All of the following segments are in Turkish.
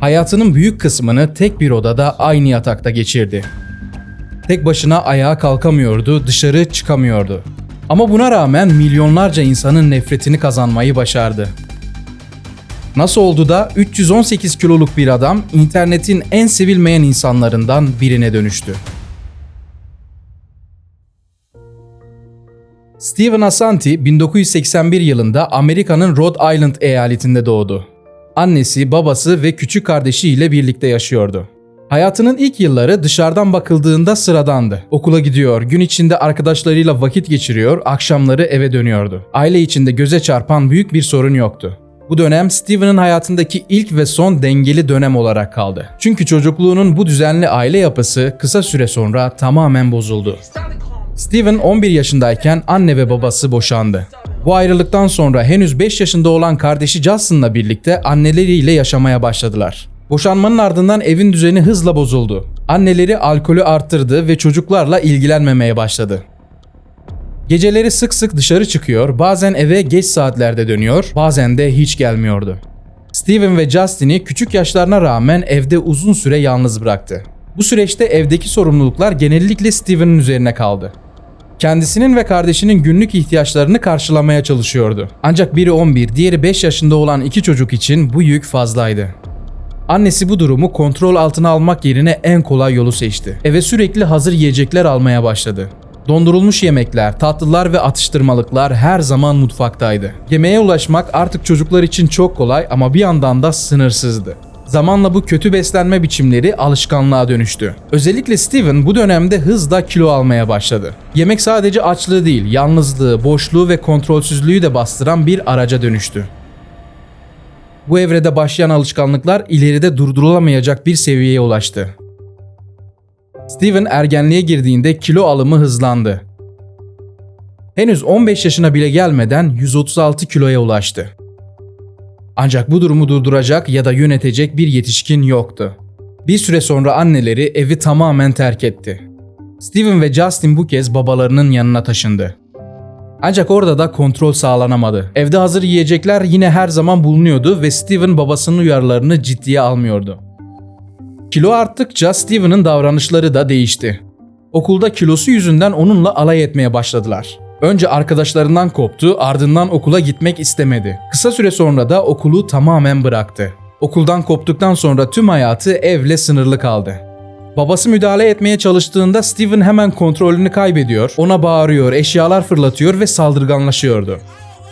Hayatının büyük kısmını tek bir odada aynı yatakta geçirdi. Tek başına ayağa kalkamıyordu, dışarı çıkamıyordu. Ama buna rağmen milyonlarca insanın nefretini kazanmayı başardı. Nasıl oldu da 318 kiloluk bir adam internetin en sevilmeyen insanlarından birine dönüştü? Steven Assanti 1981 yılında Amerika'nın Rhode Island eyaletinde doğdu. Annesi, babası ve küçük kardeşiyle birlikte yaşıyordu. Hayatının ilk yılları dışarıdan bakıldığında sıradandı. Okula gidiyor, gün içinde arkadaşlarıyla vakit geçiriyor, akşamları eve dönüyordu. Aile içinde göze çarpan büyük bir sorun yoktu. Bu dönem Steven'ın hayatındaki ilk ve son dengeli dönem olarak kaldı. Çünkü çocukluğunun bu düzenli aile yapısı kısa süre sonra tamamen bozuldu. Steven 11 yaşındayken anne ve babası boşandı. Bu ayrılıktan sonra henüz 5 yaşında olan kardeşi Justin'la birlikte anneleriyle yaşamaya başladılar. Boşanmanın ardından evin düzeni hızla bozuldu. Anneleri alkolü arttırdı ve çocuklarla ilgilenmemeye başladı. Geceleri sık sık dışarı çıkıyor, bazen eve geç saatlerde dönüyor, bazen de hiç gelmiyordu. Steven ve Justin'i küçük yaşlarına rağmen evde uzun süre yalnız bıraktı. Bu süreçte evdeki sorumluluklar genellikle Steven'ın üzerine kaldı. Kendisinin ve kardeşinin günlük ihtiyaçlarını karşılamaya çalışıyordu. Ancak biri 11, diğeri 5 yaşında olan iki çocuk için bu yük fazlaydı. Annesi bu durumu kontrol altına almak yerine en kolay yolu seçti. Eve sürekli hazır yiyecekler almaya başladı. Dondurulmuş yemekler, tatlılar ve atıştırmalıklar her zaman mutfaktaydı. Yemeğe ulaşmak artık çocuklar için çok kolay ama bir yandan da sınırsızdı. Zamanla bu kötü beslenme biçimleri alışkanlığa dönüştü. Özellikle Steven bu dönemde hızla kilo almaya başladı. Yemek sadece açlığı değil, yalnızlığı, boşluğu ve kontrolsüzlüğü de bastıran bir araca dönüştü. Bu evrede başlayan alışkanlıklar ileride durdurulamayacak bir seviyeye ulaştı. Steven ergenliğe girdiğinde kilo alımı hızlandı. Henüz 15 yaşına bile gelmeden 136 kiloya ulaştı. Ancak bu durumu durduracak ya da yönetecek bir yetişkin yoktu. Bir süre sonra anneleri evi tamamen terk etti. Steven ve Justin bu kez babalarının yanına taşındı. Ancak orada da kontrol sağlanamadı. Evde hazır yiyecekler yine her zaman bulunuyordu ve Steven babasının uyarılarını ciddiye almıyordu. Kilo arttıkça Steven'ın davranışları da değişti. Okulda kilosu yüzünden onunla alay etmeye başladılar. Önce arkadaşlarından koptu, ardından okula gitmek istemedi. Kısa süre sonra da okulu tamamen bıraktı. Okuldan koptuktan sonra tüm hayatı evle sınırlı kaldı. Babası müdahale etmeye çalıştığında Steven hemen kontrolünü kaybediyor, ona bağırıyor, eşyalar fırlatıyor ve saldırganlaşıyordu.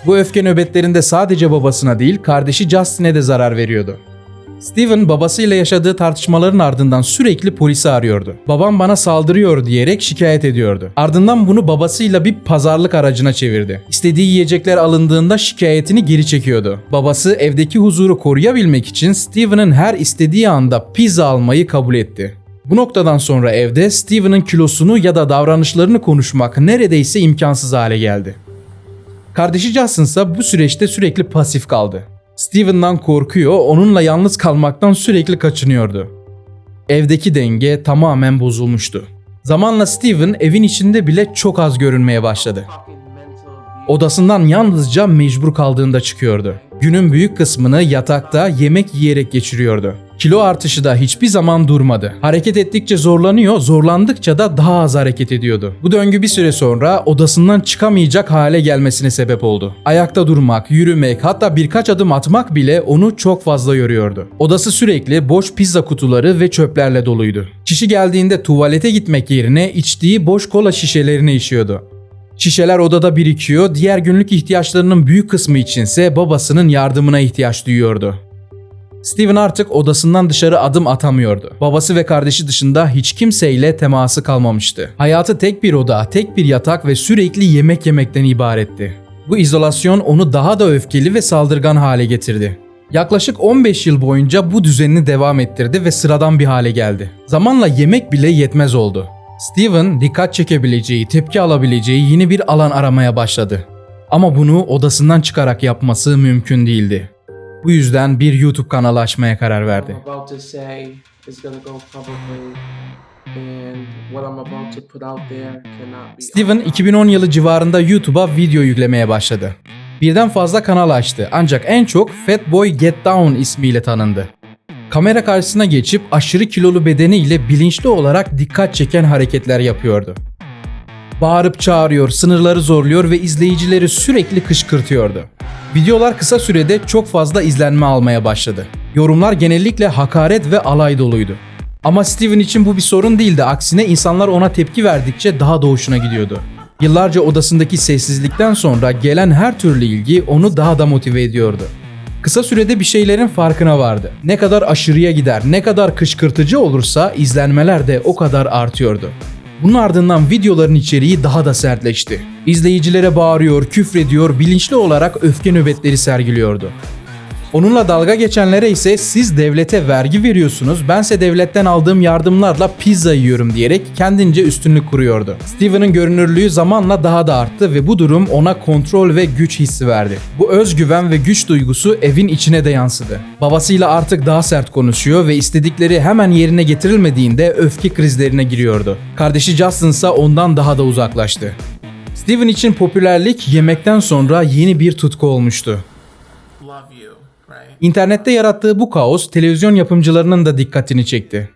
Bu öfke nöbetlerinde sadece babasına değil, kardeşi Justin'e de zarar veriyordu. Steven babasıyla yaşadığı tartışmaların ardından sürekli polisi arıyordu. Babam bana saldırıyor diyerek şikayet ediyordu. Ardından bunu babasıyla bir pazarlık aracına çevirdi. İstediği yiyecekler alındığında şikayetini geri çekiyordu. Babası evdeki huzuru koruyabilmek için Steven'ın her istediği anda pizza almayı kabul etti. Bu noktadan sonra evde Steven'ın kilosunu ya da davranışlarını konuşmak neredeyse imkansız hale geldi. Kardeşi Justin ise bu süreçte sürekli pasif kaldı. Steven'dan korkuyor, onunla yalnız kalmaktan sürekli kaçınıyordu. Evdeki denge tamamen bozulmuştu. Zamanla Steven evin içinde bile çok az görünmeye başladı. Odasından yalnızca mecbur kaldığında çıkıyordu. Günün büyük kısmını yatakta yemek yiyerek geçiriyordu. Kilo artışı da hiçbir zaman durmadı. Hareket ettikçe zorlanıyor, zorlandıkça da daha az hareket ediyordu. Bu döngü bir süre sonra odasından çıkamayacak hale gelmesine sebep oldu. Ayakta durmak, yürümek, hatta birkaç adım atmak bile onu çok fazla yoruyordu. Odası sürekli boş pizza kutuları ve çöplerle doluydu. Kişi geldiğinde tuvalete gitmek yerine içtiği boş kola şişelerini içiyordu. Şişeler odada birikiyor, diğer günlük ihtiyaçlarının büyük kısmı içinse babasının yardımına ihtiyaç duyuyordu. Steven artık odasından dışarı adım atamıyordu. Babası ve kardeşi dışında hiç kimseyle teması kalmamıştı. Hayatı tek bir oda, tek bir yatak ve sürekli yemek yemekten ibaretti. Bu izolasyon onu daha da öfkeli ve saldırgan hale getirdi. Yaklaşık 15 yıl boyunca bu düzenini devam ettirdi ve sıradan bir hale geldi. Zamanla yemek bile yetmez oldu. Steven dikkat çekebileceği, tepki alabileceği yeni bir alan aramaya başladı. Ama bunu odasından çıkarak yapması mümkün değildi. Bu yüzden bir YouTube kanalı açmaya karar verdi. Steven 2010 yılı civarında YouTube'a video yüklemeye başladı. Birden fazla kanal açtı ancak en çok Fatboy Get Down ismiyle tanındı. Kamera karşısına geçip aşırı kilolu bedeniyle bilinçli olarak dikkat çeken hareketler yapıyordu. Bağırıp çağırıyor, sınırları zorluyor ve izleyicileri sürekli kışkırtıyordu. Videolar kısa sürede çok fazla izlenme almaya başladı. Yorumlar genellikle hakaret ve alay doluydu. Ama Steven için bu bir sorun değildi. Aksine insanlar ona tepki verdikçe daha da hoşuna gidiyordu. Yıllarca odasındaki sessizlikten sonra gelen her türlü ilgi onu daha da motive ediyordu. Kısa sürede bir şeylerin farkına vardı. Ne kadar aşırıya gider, ne kadar kışkırtıcı olursa izlenmeler de o kadar artıyordu. Bunun ardından videoların içeriği daha da sertleşti. İzleyicilere bağırıyor, küfrediyor, bilinçli olarak öfke nöbetleri sergiliyordu. Onunla dalga geçenlere ise siz devlete vergi veriyorsunuz, bense devletten aldığım yardımlarla pizza yiyorum diyerek kendince üstünlük kuruyordu. Steven'ın görünürlüğü zamanla daha da arttı ve bu durum ona kontrol ve güç hissi verdi. Bu özgüven ve güç duygusu evin içine de yansıdı. Babasıyla artık daha sert konuşuyor ve istedikleri hemen yerine getirilmediğinde öfke krizlerine giriyordu. Kardeşi Justin ise ondan daha da uzaklaştı. Steven için popülerlik yemekten sonra yeni bir tutku olmuştu. İnternette yarattığı bu kaos televizyon yapımcılarının da dikkatini çekti.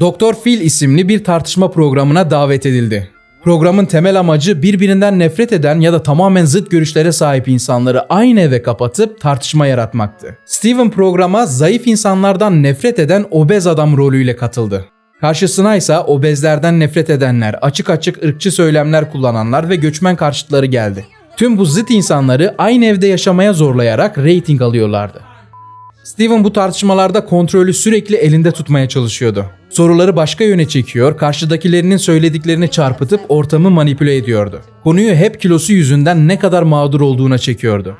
Doktor Phil isimli bir tartışma programına davet edildi. Programın temel amacı birbirinden nefret eden ya da tamamen zıt görüşlere sahip insanları aynı eve kapatıp tartışma yaratmaktı. Steven programa zayıf insanlardan nefret eden obez adam rolüyle katıldı. Karşısına ise obezlerden nefret edenler, açık açık ırkçı söylemler kullananlar ve göçmen karşıtları geldi. Tüm bu zıt insanları aynı evde yaşamaya zorlayarak reyting alıyorlardı. Steven bu tartışmalarda kontrolü sürekli elinde tutmaya çalışıyordu. Soruları başka yöne çekiyor, karşıdakilerinin söylediklerini çarpıtıp ortamı manipüle ediyordu. Konuyu hep kilosu yüzünden ne kadar mağdur olduğuna çekiyordu.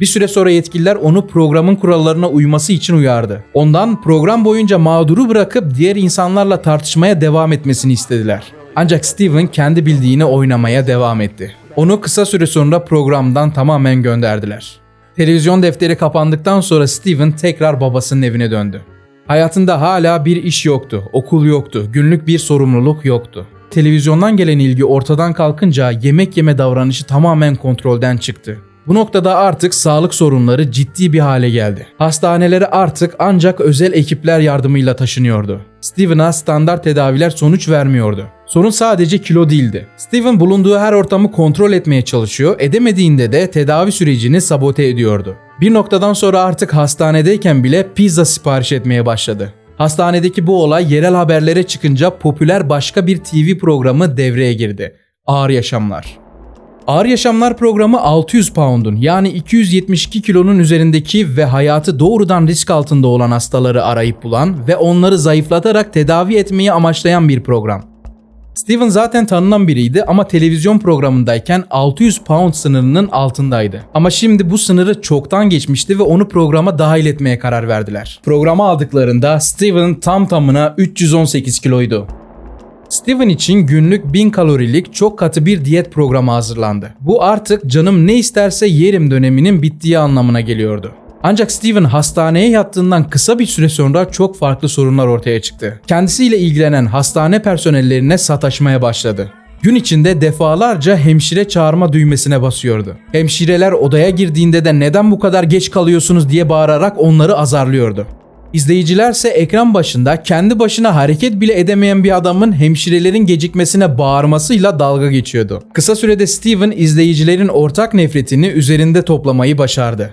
Bir süre sonra yetkililer onu programın kurallarına uyması için uyardı. Ondan program boyunca mağduru bırakıp diğer insanlarla tartışmaya devam etmesini istediler. Ancak Steven kendi bildiğini oynamaya devam etti. Onu kısa süre sonra programdan tamamen gönderdiler. Televizyon defteri kapandıktan sonra Steven tekrar babasının evine döndü. Hayatında hala bir iş yoktu, okul yoktu, günlük bir sorumluluk yoktu. Televizyondan gelen ilgi ortadan kalkınca yemek yeme davranışı tamamen kontrolden çıktı. Bu noktada artık sağlık sorunları ciddi bir hale geldi. Hastanelere artık ancak özel ekipler yardımıyla taşınıyordu. Steven'a standart tedaviler sonuç vermiyordu. Sorun sadece kilo değildi. Steven bulunduğu her ortamı kontrol etmeye çalışıyor, edemediğinde de tedavi sürecini sabote ediyordu. Bir noktadan sonra artık hastanedeyken bile pizza sipariş etmeye başladı. Hastanedeki bu olay yerel haberlere çıkınca popüler başka bir TV programı devreye girdi. Ağır Yaşamlar. Ağır Yaşamlar programı 600 pound'un yani 272 kilonun üzerindeki ve hayatı doğrudan risk altında olan hastaları arayıp bulan ve onları zayıflatarak tedavi etmeyi amaçlayan bir program. Steven zaten tanınan biriydi ama televizyon programındayken 600 pound sınırının altındaydı. Ama şimdi bu sınırı çoktan geçmişti ve onu programa dahil etmeye karar verdiler. Programa aldıklarında Steven tam tamına 318 kiloydu. Steven için günlük 1000 kalorilik çok katı bir diyet programı hazırlandı. Bu artık canım ne isterse yerim döneminin bittiği anlamına geliyordu. Ancak Steven hastaneye yattığından kısa bir süre sonra çok farklı sorunlar ortaya çıktı. Kendisiyle ilgilenen hastane personellerine sataşmaya başladı. Gün içinde defalarca hemşire çağırma düğmesine basıyordu. Hemşireler odaya girdiğinde de neden bu kadar geç kalıyorsunuz diye bağırarak onları azarlıyordu. İzleyicilerse ekran başında kendi başına hareket bile edemeyen bir adamın hemşirelerin gecikmesine bağırmasıyla dalga geçiyordu. Kısa sürede Steven izleyicilerin ortak nefretini üzerinde toplamayı başardı.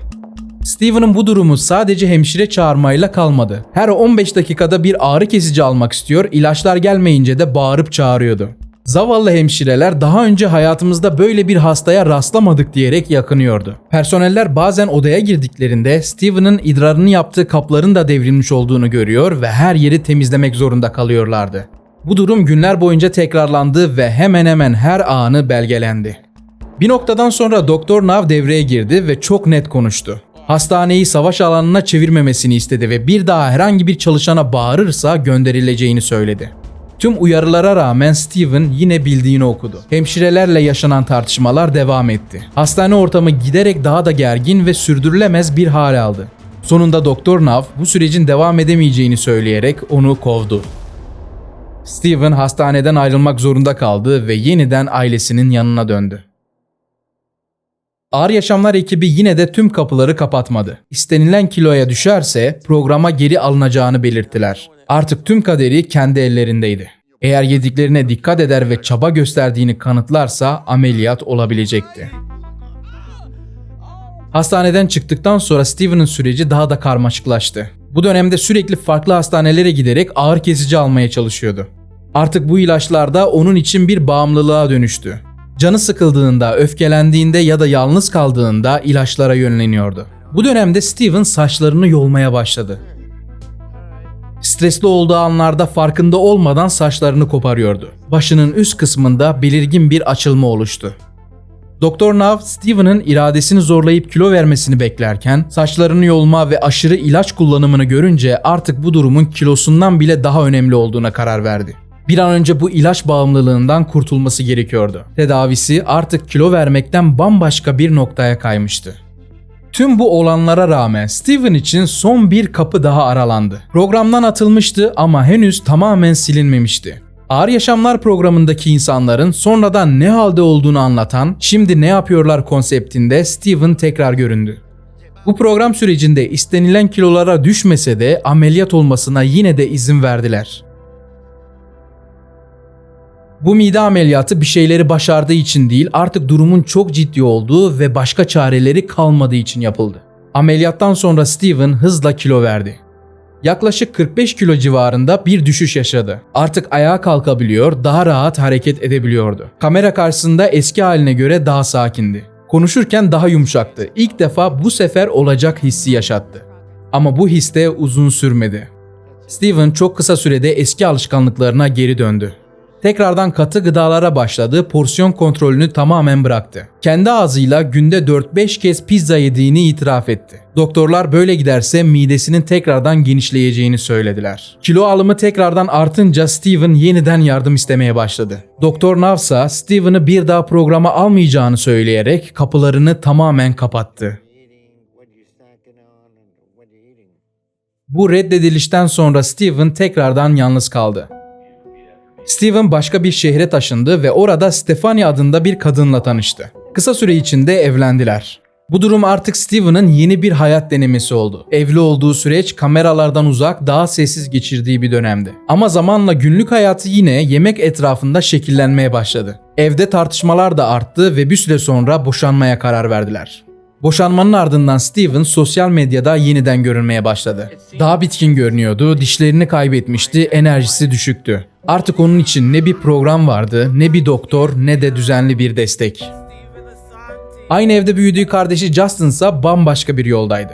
Steven'ın bu durumu sadece hemşire çağırmayla kalmadı. Her 15 dakikada bir ağrı kesici almak istiyor, ilaçlar gelmeyince de bağırıp çağırıyordu. Zavallı hemşireler daha önce hayatımızda böyle bir hastaya rastlamadık diyerek yakınıyordu. Personeller bazen odaya girdiklerinde Steven'ın idrarını yaptığı kapların da devrilmiş olduğunu görüyor ve her yeri temizlemek zorunda kalıyorlardı. Bu durum günler boyunca tekrarlandı ve hemen hemen her anı belgelendi. Bir noktadan sonra Doktor Nav devreye girdi ve çok net konuştu. Hastaneyi savaş alanına çevirmemesini istedi ve bir daha herhangi bir çalışana bağırırsa gönderileceğini söyledi. Tüm uyarılara rağmen Steven yine bildiğini okudu. Hemşirelerle yaşanan tartışmalar devam etti. Hastane ortamı giderek daha da gergin ve sürdürülemez bir hale aldı. Sonunda Doktor Nav bu sürecin devam edemeyeceğini söyleyerek onu kovdu. Steven hastaneden ayrılmak zorunda kaldı ve yeniden ailesinin yanına döndü. Ağır Yaşamlar ekibi yine de tüm kapıları kapatmadı. İstenilen kiloya düşerse programa geri alınacağını belirttiler. Artık tüm kaderi kendi ellerindeydi. Eğer yediklerine dikkat eder ve çaba gösterdiğini kanıtlarsa ameliyat olabilecekti. Hastaneden çıktıktan sonra Steven'ın süreci daha da karmaşıklaştı. Bu dönemde sürekli farklı hastanelere giderek ağır kesici almaya çalışıyordu. Artık bu ilaçlar da onun için bir bağımlılığa dönüştü. Canı sıkıldığında, öfkelendiğinde ya da yalnız kaldığında ilaçlara yönleniyordu. Bu dönemde Steven saçlarını yolmaya başladı. Stresli olduğu anlarda farkında olmadan saçlarını koparıyordu. Başının üst kısmında belirgin bir açılma oluştu. Doktor Nav, Steven'ın iradesini zorlayıp kilo vermesini beklerken saçlarını yolma ve aşırı ilaç kullanımını görünce artık bu durumun kilosundan bile daha önemli olduğuna karar verdi. Bir an önce bu ilaç bağımlılığından kurtulması gerekiyordu. Tedavisi artık kilo vermekten bambaşka bir noktaya kaymıştı. Tüm bu olanlara rağmen Steven için son bir kapı daha aralandı. Programdan atılmıştı ama henüz tamamen silinmemişti. Ağır Yaşamlar programındaki insanların sonradan ne halde olduğunu anlatan Şimdi Ne Yapıyorlar konseptinde Steven tekrar göründü. Bu program sürecinde istenilen kilolara düşmese de ameliyat olmasına yine de izin verdiler. Bu mide ameliyatı bir şeyleri başardığı için değil artık durumun çok ciddi olduğu ve başka çareleri kalmadığı için yapıldı. Ameliyattan sonra Steven hızla kilo verdi. Yaklaşık 45 kilo civarında bir düşüş yaşadı. Artık ayağa kalkabiliyor, daha rahat hareket edebiliyordu. Kamera karşısında eski haline göre daha sakindi. Konuşurken daha yumuşaktı. İlk defa bu sefer olacak hissi yaşattı. Ama bu his de uzun sürmedi. Steven çok kısa sürede eski alışkanlıklarına geri döndü. Tekrardan katı gıdalara başladı, porsiyon kontrolünü tamamen bıraktı. Kendi ağzıyla günde 4-5 kez pizza yediğini itiraf etti. Doktorlar böyle giderse midesinin tekrardan genişleyeceğini söylediler. Kilo alımı tekrardan artınca Steven yeniden yardım istemeye başladı. Doktor Navsa Steven'ı bir daha programa almayacağını söyleyerek kapılarını tamamen kapattı. Bu reddedilişten sonra Steven tekrardan yalnız kaldı. Steven başka bir şehre taşındı ve orada Stefani adında bir kadınla tanıştı. Kısa süre içinde evlendiler. Bu durum artık Steven'ın yeni bir hayat denemesi oldu. Evli olduğu süreç kameralardan uzak, daha sessiz geçirdiği bir dönemdi. Ama zamanla günlük hayatı yine yemek etrafında şekillenmeye başladı. Evde tartışmalar da arttı ve bir süre sonra boşanmaya karar verdiler. Boşanmanın ardından Steven sosyal medyada yeniden görünmeye başladı. Daha bitkin görünüyordu, dişlerini kaybetmişti, enerjisi düşüktü. Artık onun için ne bir program vardı, ne bir doktor, ne de düzenli bir destek. Aynı evde büyüdüğü kardeşi Justin ise bambaşka bir yoldaydı.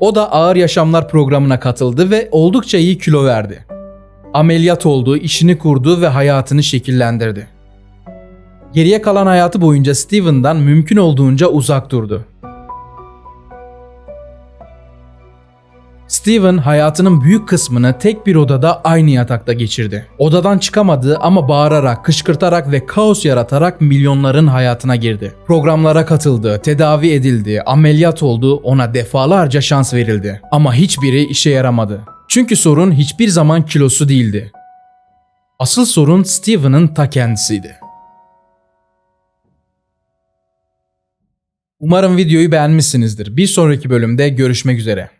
O da ağır yaşamlar programına katıldı ve oldukça iyi kilo verdi. Ameliyat oldu, işini kurdu ve hayatını şekillendirdi. Geriye kalan hayatı boyunca Steven'dan mümkün olduğunca uzak durdu. Steven hayatının büyük kısmını tek bir odada aynı yatakta geçirdi. Odadan çıkamadı ama bağırarak, kışkırtarak ve kaos yaratarak milyonların hayatına girdi. Programlara katıldı, tedavi edildi, ameliyat oldu, ona defalarca şans verildi. Ama hiçbiri işe yaramadı. Çünkü sorun hiçbir zaman kilosu değildi. Asıl sorun Steven'ın ta kendisiydi. Umarım videoyu beğenmişsinizdir. Bir sonraki bölümde görüşmek üzere.